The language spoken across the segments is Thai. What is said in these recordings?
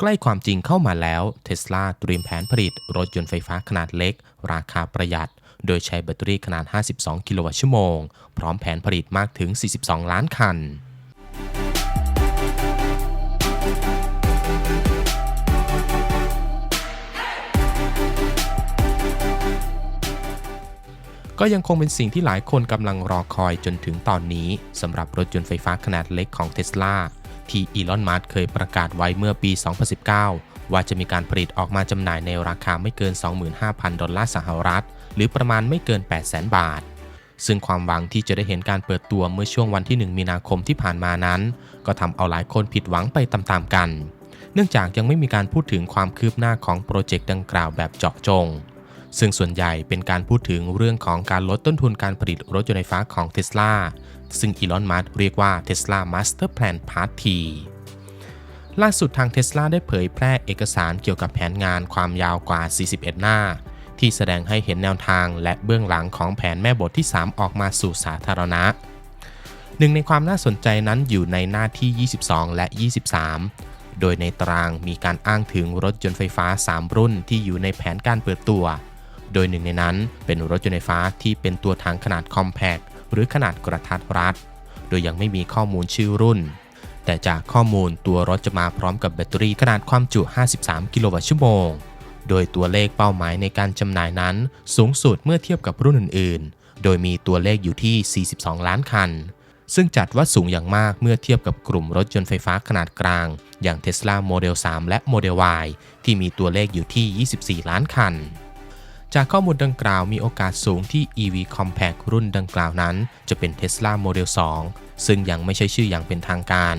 ใกล้ความจริงเข้ามาแล้วเทสลาเตรียมแผนผลิตรถยนต์ไฟฟ้าขนาดเล็ก ราคาประหยัด โดยใช้แบตเตอรี่ขนาด 52 กิโลวัตต์ชั่วโมง พร้อมแผนผลิตมากถึง 42 ล้านคันก็ยังคงเป็นสิ่งที่หลายคนกำลังรอคอยจนถึงตอนนี้สำหรับรถยนต์ไฟฟ้าขนาดเล็กของเทสลา ที่อีลอน มัสเคยประกาศไว้เมื่อปี 2019 ว่าจะมีการผลิตออกมาจำหน่ายในราคาไม่เกิน 25,000 ดอลลาร์สหรัฐ หรือประมาณไม่เกิน 800,000 บาท ซึ่งความหวังที่จะได้เห็นการเปิดตัวเมื่อช่วงวันที่ 1 มีนาคมที่ผ่านมานั้น ก็ทำเอาหลายคนผิดหวังไปตามๆกัน เนื่องจากยังไม่มีการพูดถึงความคืบหน้าของโปรเจกต์ดังกล่าวแบบเจาะจง ซึ่งส่วนใหญ่เป็นการพูดถึงเรื่องของการลดต้นทุนการผลิตรถยนต์ไฟฟ้าของเท s l a ซึ่งอีลอน มัสเรียกว่า Tesla Master Plan Part T ล่าสุดทางเท s l a ได้เผยแพร่เอกสารเกี่ยวกับแผนงานความยาวกว่า 41 หน้า ที่แสดงให้เห็นแนวทางและเบื้องหลังของแผนแม่บทที่ 3 ออกมาสู่สาธารณะ หนึ่งในความน่าสนใจนั้นอยู่ในหน้าที่ 22 และ 23 โดยในตารางมีการอ้างถึงรถยนต์ไฟฟ้า 3 รุ่นที่อยู่ในแผนการเปิดตัว โดยหนึ่งในนั้นเป็นรถยนต์ไฟฟ้าที่เป็นตัวถังขนาดคอมแพคหรือขนาดกระทัดรัด โดยยังไม่มีข้อมูลชื่อรุ่น แต่จากข้อมูลตัวรถจะมาพร้อมกับแบตเตอรี่ขนาดความจุ 53 กิโลวัตต์ชั่วโมง โดยตัวเลขเป้าหมายในการจำหน่ายนั้น สูงสุดเมื่อเทียบกับรุ่นอื่น ๆ โดยมีตัวเลขอยู่ที่ 42 ล้านคัน ซึ่งจัดว่าสูงอย่างมากเมื่อเทียบกับกลุ่มรถยนต์ไฟฟ้าขนาดกลาง อย่าง Tesla Model 3 และ Model Y ที่มีตัวเลขอยู่ที่ 24 ล้านคัน จากข้อมูลดังกล่าวมีโอกาสสูงที่ EV Compact รุ่นดังกล่าวนั้น จะเป็น Tesla Model 2 ซึ่งยังไม่ใช่ชื่ออย่างเป็นทางการ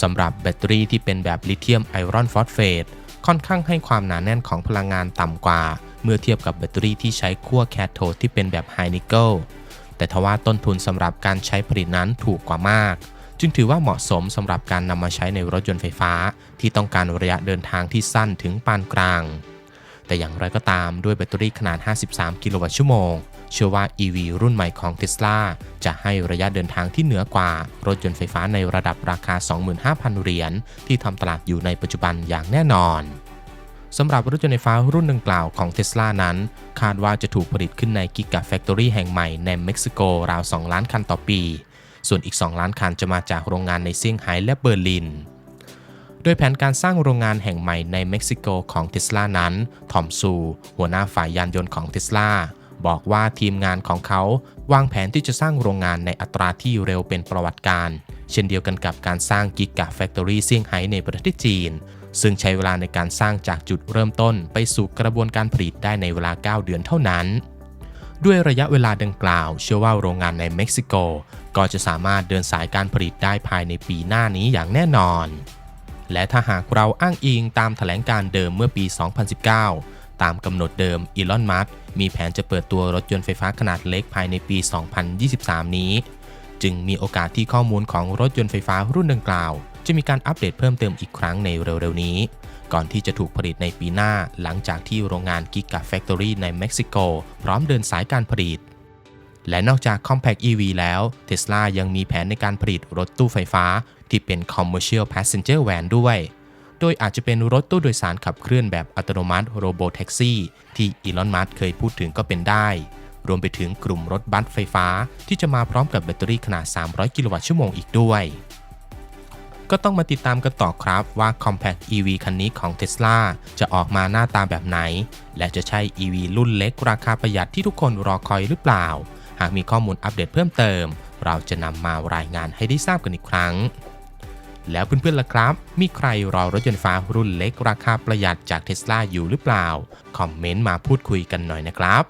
สำหรับแบตเตอรี่ที่เป็นแบบลิเธียมไอรอนฟอสเฟตค่อนข้างให้ความหนาแน่นของพลังงานต่ำกว่า เมื่อเทียบกับแบตเตอรี่ที่ใช้ขั้วแคโทดที่เป็นแบบไฮนิเกิลแต่ทว่าต้นทุนสำหรับการใช้ผลิตนั้นถูกกว่ามาก จึงถือว่าเหมาะสมสำหรับการนำมาใช้ในรถยนต์ไฟฟ้า ที่ต้องการระยะเดินทางที่สั้นถึงปานกลาง แต่อย่างไรก็ตามด้วยแบตเตอรี่ขนาด 53 กิโลวัตต์ชั่วโมง เชื่อว่า EV รุ่นใหม่ของ Tesla จะให้ระยะเดินทางที่เหนือกว่า รถยนต์ไฟฟ้าในระดับราคา 25,000 เหรียญที่ทำตลาดอยู่ในปัจจุบันอย่างแน่นอนสำหรับรถยนต์ไฟฟ้ารุ่นดังกล่าวของ Tesla นั้น คาดว่าจะถูกผลิตขึ้นในกิกะแฟคทอรี่แห่งใหม่ในเม็กซิโกราว 2 ล้านคันต่อปี ส่วนอีก 2 ล้านคันจะมาจากโรงงานในเซี่ยงไฮ้และเบอร์ลิน โดยแผนการสร้างโรงงานแห่งใหม่ในเม็กซิโกของ Tesla นั้น ทอมซู หัวหน้าฝ่ายยานยนต์ของ Tesla บอกว่าทีมงานของเขาวางแผนที่จะสร้างโรงงานในอัตราที่เร็วเป็นประวัติการ เช่นเดียวกันกับการสร้างกิกะแฟคทอรี่เซี่ยงไฮ้ในประเทศจีน ซึ่งใช้เวลาในการสร้างจากจุดเริ่มต้นไปสู่กระบวนการผลิตได้ในเวลา 9 เดือนเท่านั้น ด้วยระยะเวลาดังกล่าว เชื่อว่าโรงงานในเม็กซิโก ก็จะสามารถเดินสายการผลิตได้ภายในปีหน้านี้อย่างแน่นอน และถ้าหากเราอ้างอิงตามแถลงการเดิมเมื่อปี 2019 ตามกำหนดเดิมอีลอน มัสมีแผนจะเปิดตัวรถยนต์ไฟฟ้าขนาดเล็กภายในปี 2023 นี้ จึงมีโอกาสที่ข้อมูลของรถยนต์ไฟฟ้ารุ่นดังกล่าว จะมีการอัปเดตเพิ่มเติมอีกครั้งในเร็วๆนี้ ก่อนที่จะถูกผลิตในปีหน้าหลังจากที่โรงงาน Giga Factory ในเม็กซิโก พร้อมเดินสายการผลิต และนอกจาก Compact EV แล้ว Tesla ยังมีแผนในการผลิตรถตู้ไฟฟ้า ที่เป็น Commercial Passenger Van ด้วย โดยอาจจะเป็นรถตู้โดยสารขับเคลื่อนแบบอัตโนมัติโรโบแท็กซี่ที่อีลอน มัสเคยพูดถึงก็เป็นได้ รวมไปถึงกลุ่มรถบัสไฟฟ้า ที่จะมาพร้อมกับแบตเตอรี่ขนาด 300 กิโลวัตต์ชั่วโมงอีกด้วย ก็ต้องมาติดตามกันต่อครับว่า Compact EV คันนี้ของ Tesla จะออกมาหน้าตาแบบไหน และจะใช่ EV รุ่นเล็กราคาประหยัดที่ทุกคนรอคอยหรือเปล่า หากมีข้อมูลอัปเดตเพิ่มเติม เราจะนำมารายงานให้ได้ทราบกันอีกครั้ง แล้วเพื่อนๆล่ะครับ มีใครรอรถยนต์ฟ้ารุ่นเล็กราคาประหยัดจากเท s l a อยู่หรือเปล่า คอมเมนต์มาพูดคุยกันหน่อยนะครับ